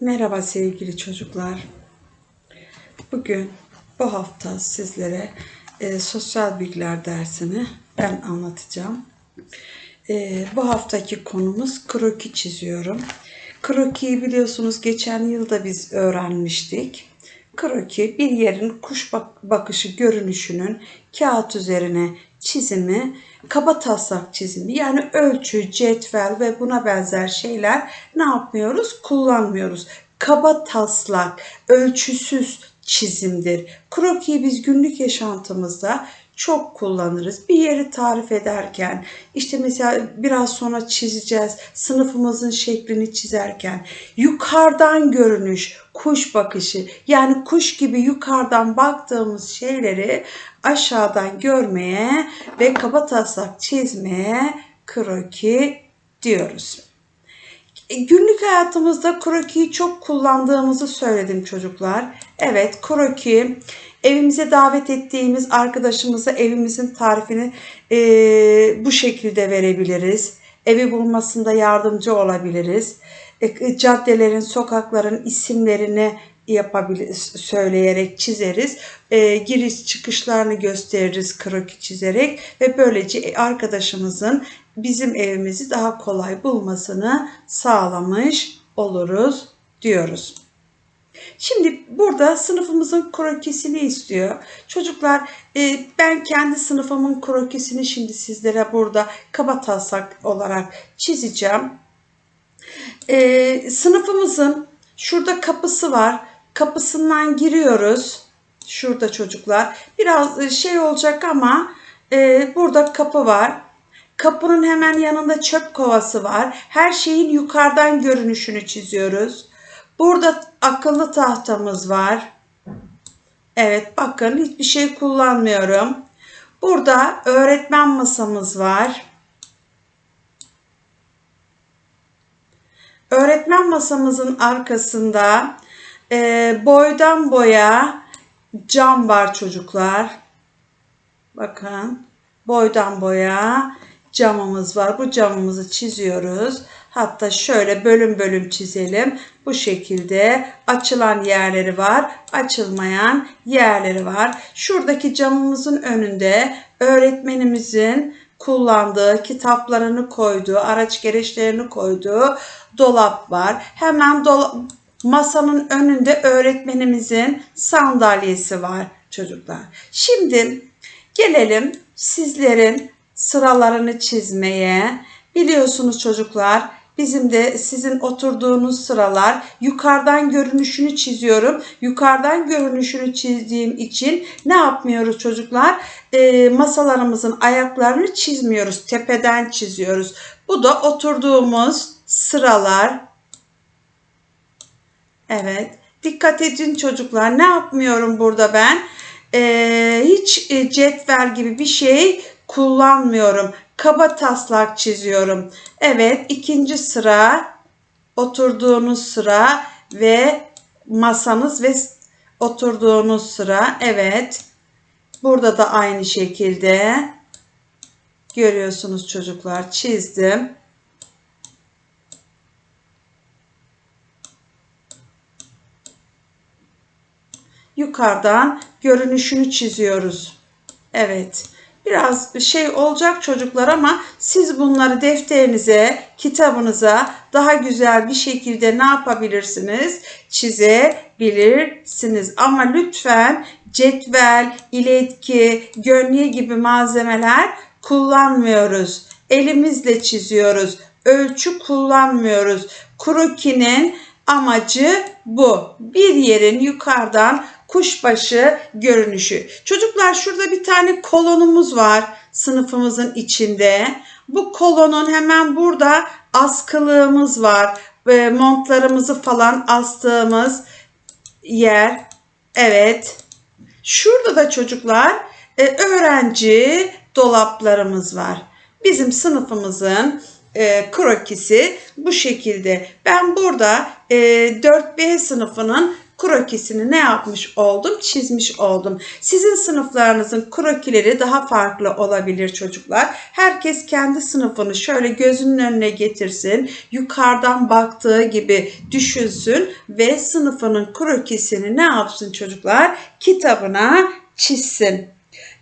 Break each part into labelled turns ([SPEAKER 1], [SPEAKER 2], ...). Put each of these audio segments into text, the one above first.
[SPEAKER 1] Merhaba sevgili çocuklar. Bugün bu hafta sizlere e, sosyal bilgiler dersini ben anlatacağım. E, bu haftaki konumuz kroki çiziyorum. Krokiyi biliyorsunuz geçen yılda biz öğrenmiştik. Kroki bir yerin kuş bak- bakışı görünüşünün kağıt üzerine çizimi, kaba taslak çizimi yani ölçü, cetvel ve buna benzer şeyler ne yapmıyoruz? Kullanmıyoruz. Kaba taslak, ölçüsüz çizimdir. Krokiyi biz günlük yaşantımızda çok kullanırız. Bir yeri tarif ederken, işte mesela biraz sonra çizeceğiz, sınıfımızın şeklini çizerken, yukarıdan görünüş, kuş bakışı, yani kuş gibi yukarıdan baktığımız şeyleri aşağıdan görmeye ve kaba taslak çizmeye kroki diyoruz. E, Günlük hayatımızda krokiyi çok kullandığımızı söyledim çocuklar. Evet kroki evimize davet ettiğimiz arkadaşımıza evimizin tarifini e, bu şekilde verebiliriz. Evi bulmasında yardımcı olabiliriz. E, caddelerin, sokakların isimlerini yapabilir, söyleyerek çizeriz. E, giriş çıkışlarını gösteririz kroki çizerek ve böylece arkadaşımızın bizim evimizi daha kolay bulmasını sağlamış oluruz diyoruz. Şimdi burada sınıfımızın krokisini istiyor. Çocuklar e, ben kendi sınıfımın krokisini şimdi sizlere burada kaba taslak olarak çizeceğim. E, sınıfımızın şurada kapısı var. Kapısından giriyoruz. Şurada çocuklar. Biraz e, şey olacak ama e, burada kapı var. Kapının hemen yanında çöp kovası var. Her şeyin yukarıdan görünüşünü çiziyoruz. Burada akıllı tahtamız var. Evet bakın hiçbir şey kullanmıyorum. Burada öğretmen masamız var. Öğretmen masamızın arkasında e, boydan boya cam var çocuklar. Bakın boydan boya camımız var. Bu camımızı çiziyoruz. Hatta şöyle bölüm bölüm çizelim. Bu şekilde açılan yerleri var, açılmayan yerleri var. Şuradaki camımızın önünde öğretmenimizin kullandığı, kitaplarını koyduğu, araç gereçlerini koyduğu dolap var. Hemen dolap masanın önünde öğretmenimizin sandalyesi var çocuklar. Şimdi gelelim sizlerin sıralarını çizmeye. Biliyorsunuz çocuklar bizim de sizin oturduğunuz sıralar yukarıdan görünüşünü çiziyorum. Yukarıdan görünüşünü çizdiğim için ne yapmıyoruz çocuklar? Ee, masalarımızın ayaklarını çizmiyoruz. Tepeden çiziyoruz. Bu da oturduğumuz sıralar. Evet. Dikkat edin çocuklar. Ne yapmıyorum burada ben? Ee, hiç e, cetvel gibi bir şey kullanmıyorum. Kaba taslak çiziyorum. Evet ikinci sıra oturduğunuz sıra ve masanız ve oturduğunuz sıra. Evet. Burada da aynı şekilde görüyorsunuz çocuklar çizdim. Yukarıdan görünüşünü çiziyoruz. Evet. Biraz şey olacak çocuklar ama siz bunları defterinize, kitabınıza daha güzel bir şekilde ne yapabilirsiniz? Çizebilirsiniz. Ama lütfen cetvel, iletki, gönlye gibi malzemeler kullanmıyoruz. Elimizle çiziyoruz. Ölçü kullanmıyoruz. Krokinin amacı bu. Bir yerin yukarıdan kuşbaşı görünüşü. Çocuklar şurada bir tane kolonumuz var sınıfımızın içinde. Bu kolonun hemen burada askılığımız var. E, montlarımızı falan astığımız yer. Evet. Şurada da çocuklar e, öğrenci dolaplarımız var. Bizim sınıfımızın e, krokisi bu şekilde. Ben burada e, 4B sınıfının krokisini ne yapmış oldum? Çizmiş oldum. Sizin sınıflarınızın krokileri daha farklı olabilir çocuklar. Herkes kendi sınıfını şöyle gözünün önüne getirsin. Yukarıdan baktığı gibi düşünsün ve sınıfının krokisini ne yapsın çocuklar? Kitabına çizsin.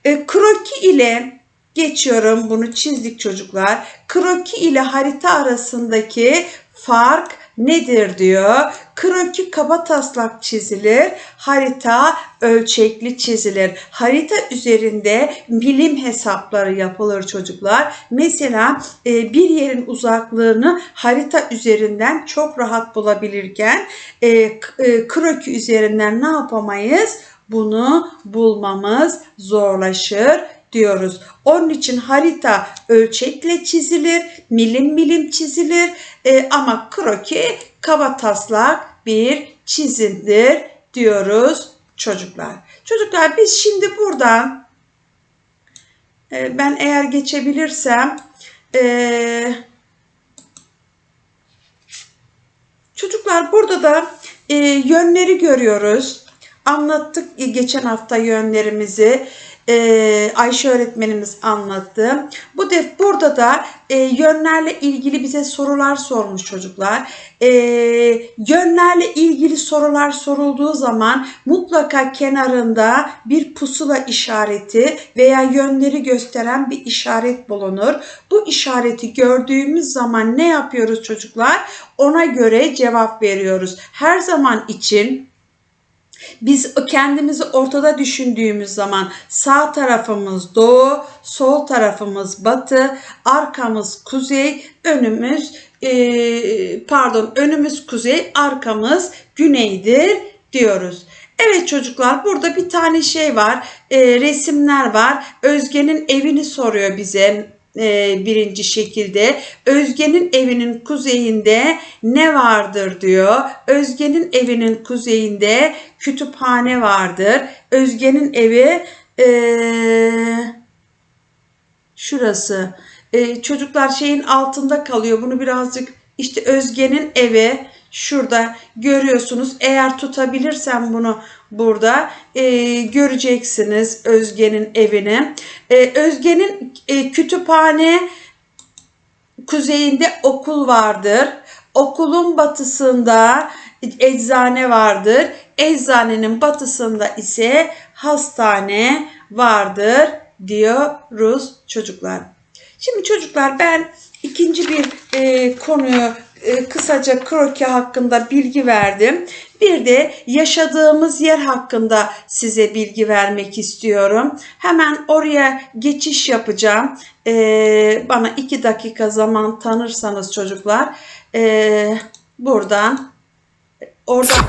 [SPEAKER 1] E, kroki ile geçiyorum bunu çizdik çocuklar. Kroki ile harita arasındaki fark nedir diyor. Kroki kaba taslak çizilir, harita ölçekli çizilir. Harita üzerinde bilim hesapları yapılır çocuklar. Mesela e, bir yerin uzaklığını harita üzerinden çok rahat bulabilirken e, k- e, kroki üzerinden ne yapamayız? Bunu bulmamız zorlaşır diyoruz. Onun için harita ölçekle çizilir, milim milim çizilir E, ama kroki kaba taslak bir çizimdir diyoruz çocuklar. Çocuklar biz şimdi buradan e, ben eğer geçebilirsem e, çocuklar burada da e, yönleri görüyoruz. Anlattık geçen hafta yönlerimizi. Ee, Ayşe öğretmenimiz anlattı. Bu def burada da e, yönlerle ilgili bize sorular sormuş çocuklar. Ee, yönlerle ilgili sorular sorulduğu zaman mutlaka kenarında bir pusula işareti veya yönleri gösteren bir işaret bulunur. Bu işareti gördüğümüz zaman ne yapıyoruz çocuklar? Ona göre cevap veriyoruz. Her zaman için biz kendimizi ortada düşündüğümüz zaman sağ tarafımız doğu, sol tarafımız batı, arkamız kuzey, önümüz e, pardon önümüz kuzey, arkamız güneydir diyoruz. Evet çocuklar burada bir tane şey var, e, resimler var. Özge'nin evini soruyor bize birinci şekilde. Özge'nin evinin kuzeyinde ne vardır diyor. Özge'nin evinin kuzeyinde kütüphane vardır. Özge'nin evi e, şurası. E, çocuklar şeyin altında kalıyor. Bunu birazcık işte Özge'nin evi şurada görüyorsunuz. Eğer tutabilirsem bunu burada e, göreceksiniz Özge'nin evini. E, Özge'nin e, kütüphane kuzeyinde okul vardır. Okulun batısında eczane vardır. Eczanenin batısında ise hastane vardır diyoruz çocuklar. Şimdi çocuklar ben ikinci bir e, konuyu e, kısaca kroki hakkında bilgi verdim. Bir de yaşadığımız yer hakkında size bilgi vermek istiyorum. Hemen oraya geçiş yapacağım. E, bana iki dakika zaman tanırsanız çocuklar e, buradan oradan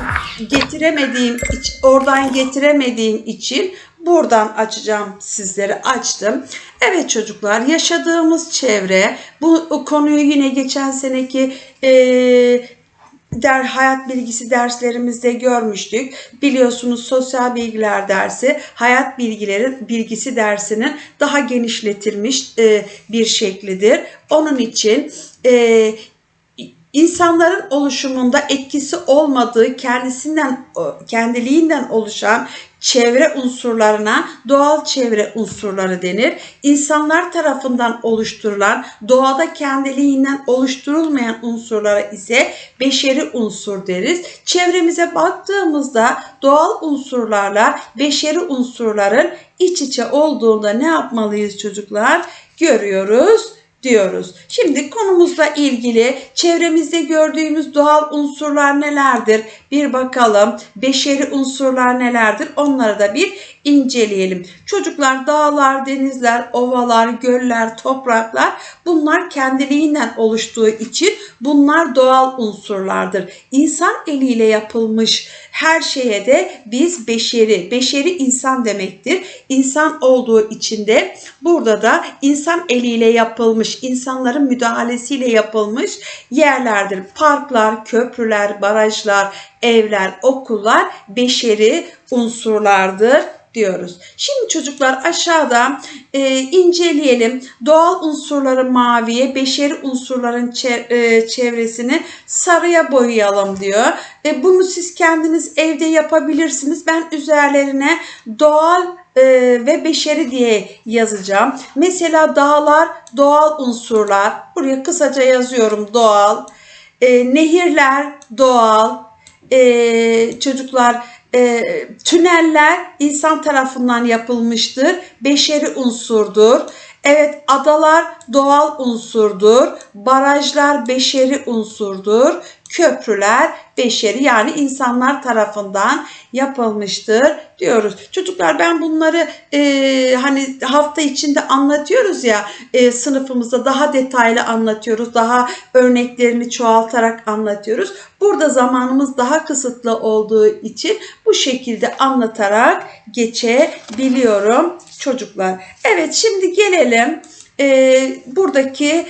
[SPEAKER 1] getiremediğim oradan getiremediğim için buradan açacağım sizlere açtım. Evet çocuklar yaşadığımız çevre bu konuyu yine geçen seneki eee der hayat bilgisi derslerimizde görmüştük. Biliyorsunuz sosyal bilgiler dersi hayat bilgileri bilgisi dersinin daha genişletilmiş e, bir şeklidir. Onun için e, insanların oluşumunda etkisi olmadığı kendisinden kendiliğinden oluşan çevre unsurlarına doğal çevre unsurları denir. İnsanlar tarafından oluşturulan doğada kendiliğinden oluşturulmayan unsurlara ise beşeri unsur deriz. Çevremize baktığımızda doğal unsurlarla beşeri unsurların iç içe olduğunda ne yapmalıyız çocuklar? Görüyoruz diyoruz. Şimdi konumuzla ilgili çevremizde gördüğümüz doğal unsurlar nelerdir? Bir bakalım. Beşeri unsurlar nelerdir? Onları da bir inceleyelim. Çocuklar dağlar, denizler, ovalar, göller, topraklar bunlar kendiliğinden oluştuğu için bunlar doğal unsurlardır. İnsan eliyle yapılmış her şeye de biz beşeri, beşeri insan demektir. İnsan olduğu için de burada da insan eliyle yapılmış, insanların müdahalesiyle yapılmış yerlerdir. Parklar, köprüler, barajlar, evler, okullar beşeri unsurlardır diyoruz. Şimdi çocuklar aşağıda e, inceleyelim. Doğal unsurları maviye, beşeri unsurların e, çevresini sarıya boyayalım diyor. E, bunu siz kendiniz evde yapabilirsiniz. Ben üzerlerine doğal e, ve beşeri diye yazacağım. Mesela dağlar doğal unsurlar. Buraya kısaca yazıyorum doğal. E, nehirler doğal. E, çocuklar e, tüneller insan tarafından yapılmıştır. Beşeri unsurdur. Evet adalar doğal unsurdur. Barajlar beşeri unsurdur. Köprüler beşeri yani insanlar tarafından yapılmıştır diyoruz. Çocuklar ben bunları e, hani hafta içinde anlatıyoruz ya e, sınıfımızda daha detaylı anlatıyoruz. Daha örneklerini çoğaltarak anlatıyoruz. Burada zamanımız daha kısıtlı olduğu için bu şekilde anlatarak geçebiliyorum çocuklar. Evet şimdi gelelim e, buradaki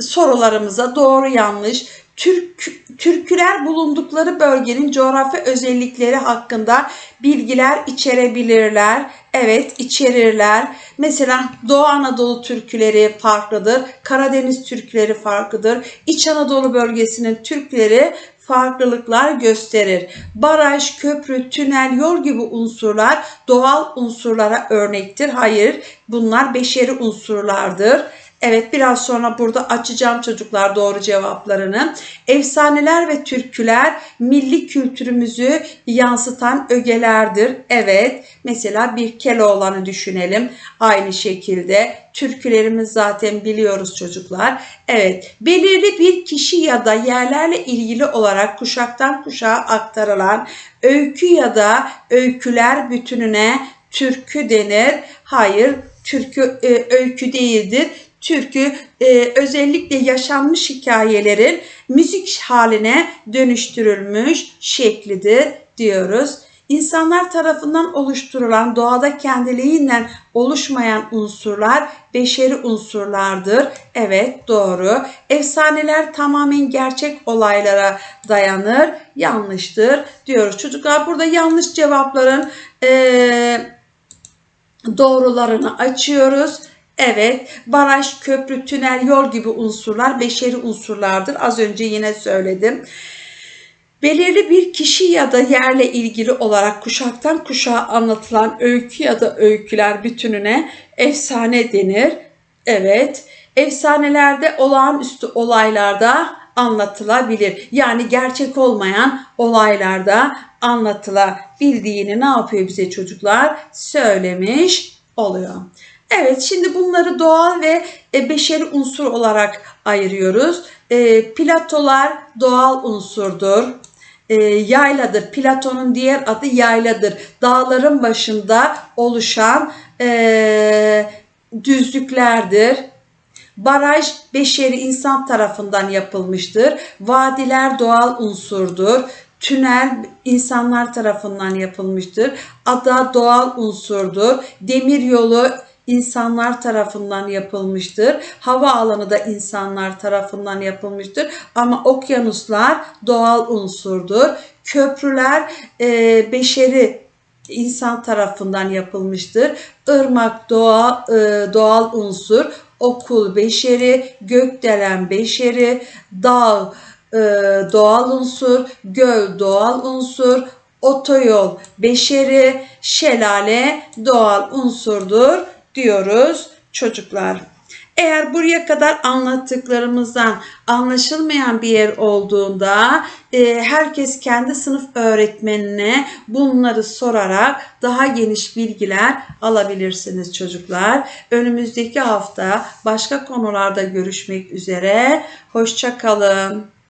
[SPEAKER 1] sorularımıza doğru yanlış Türk, türküler bulundukları bölgenin coğrafi özellikleri hakkında bilgiler içerebilirler. Evet içerirler. Mesela Doğu Anadolu türküleri farklıdır. Karadeniz türküleri farklıdır. İç Anadolu bölgesinin türküleri farklılıklar gösterir. Baraj, köprü, tünel, yol gibi unsurlar doğal unsurlara örnektir. Hayır, bunlar beşeri unsurlardır. Evet biraz sonra burada açacağım çocuklar doğru cevaplarını. Efsaneler ve türküler milli kültürümüzü yansıtan ögelerdir. Evet mesela bir Keloğlan'ı düşünelim. Aynı şekilde türkülerimiz zaten biliyoruz çocuklar. Evet belirli bir kişi ya da yerlerle ilgili olarak kuşaktan kuşağa aktarılan öykü ya da öyküler bütününe türkü denir. Hayır türkü e, öykü değildir türkü e, özellikle yaşanmış hikayelerin müzik haline dönüştürülmüş şeklidir diyoruz. İnsanlar tarafından oluşturulan doğada kendiliğinden oluşmayan unsurlar beşeri unsurlardır. Evet doğru. Efsaneler tamamen gerçek olaylara dayanır. Yanlıştır diyoruz. Çocuklar burada yanlış cevapların e, doğrularını açıyoruz. Evet, baraj, köprü, tünel, yol gibi unsurlar beşeri unsurlardır. Az önce yine söyledim. Belirli bir kişi ya da yerle ilgili olarak kuşaktan kuşağa anlatılan öykü ya da öyküler bütününe efsane denir. Evet, efsanelerde olağanüstü olaylarda anlatılabilir. Yani gerçek olmayan olaylarda anlatılabildiğini ne yapıyor bize çocuklar? Söylemiş oluyor. Evet şimdi bunları doğal ve e, beşeri unsur olarak ayırıyoruz. E, platolar doğal unsurdur. E, yayladır. Platonun diğer adı yayladır. Dağların başında oluşan e, düzlüklerdir. Baraj beşeri insan tarafından yapılmıştır. Vadiler doğal unsurdur. Tünel insanlar tarafından yapılmıştır. Ada doğal unsurdur. Demir yolu insanlar tarafından yapılmıştır. Hava alanı da insanlar tarafından yapılmıştır. Ama okyanuslar doğal unsurdur. Köprüler e, beşeri insan tarafından yapılmıştır. Irmak doğa, e, doğal unsur, okul beşeri, gökdelen beşeri, dağ e, doğal unsur, göl doğal unsur, otoyol beşeri, şelale doğal unsurdur diyoruz çocuklar. Eğer buraya kadar anlattıklarımızdan anlaşılmayan bir yer olduğunda e, herkes kendi sınıf öğretmenine bunları sorarak daha geniş bilgiler alabilirsiniz çocuklar. Önümüzdeki hafta başka konularda görüşmek üzere. Hoşçakalın.